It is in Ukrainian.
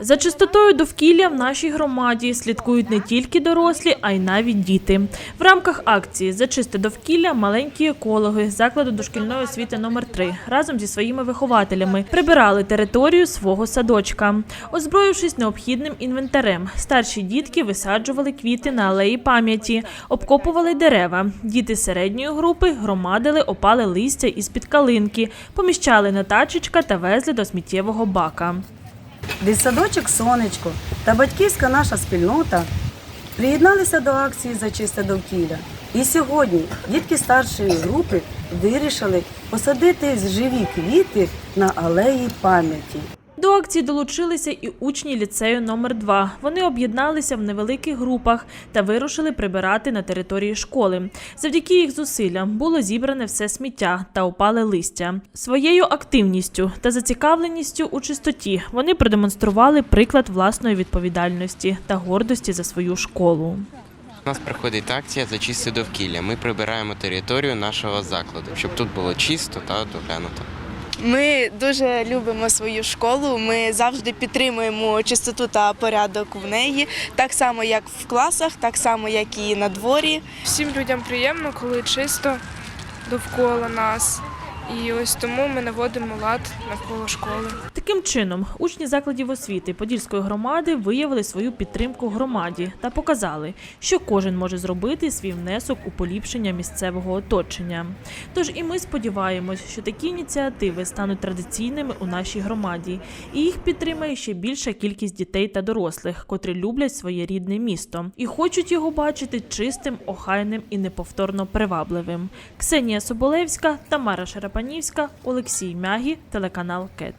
За чистотою довкілля в нашій громаді слідкують не тільки дорослі, а й навіть діти. В рамках акції за чисте довкілля маленькі екологи закладу дошкільної освіти номер 3 разом зі своїми вихователями прибирали територію свого садочка. Озброївшись необхідним інвентарем, старші дітки висаджували квіти на алеї пам'яті, обкопували дерева. Діти середньої групи громадили опали листя із-під калинки, поміщали на тачечка та везли до сміттєвого бака. Дитсадочок Сонечко та батьківська наша спільнота приєдналися до акції за чисте довкілля. І сьогодні дітки старшої групи вирішили посадити живі квіти на алеї пам'яті. Акції долучилися і учні ліцею номер 2 Вони об'єдналися в невеликих групах та вирушили прибирати на території школи. Завдяки їх зусиллям було зібране все сміття та опале листя. Своєю активністю та зацікавленістю у чистоті вони продемонстрували приклад власної відповідальності та гордості за свою школу. У нас проходить акція за чисте довкілля. Ми прибираємо територію нашого закладу, щоб тут було чисто та доглянуто. Ми дуже любимо свою школу. Ми завжди підтримуємо чистоту та порядок в неї, так само як в класах, так само як і на дворі. Всім людям приємно, коли чисто довкола нас. І ось тому ми наводимо лад навколо школи. Таким чином, учні закладів освіти Подільської громади виявили свою підтримку громаді та показали, що кожен може зробити свій внесок у поліпшення місцевого оточення. Тож і ми сподіваємось, що такі ініціативи стануть традиційними у нашій громаді, і їх підтримає ще більша кількість дітей та дорослих, котрі люблять своє рідне місто і хочуть його бачити чистим, охайним і неповторно привабливим. Ксенія Соболевська, Тамара Шарапанівська, Олексій Мягі, телеканал КЕТ.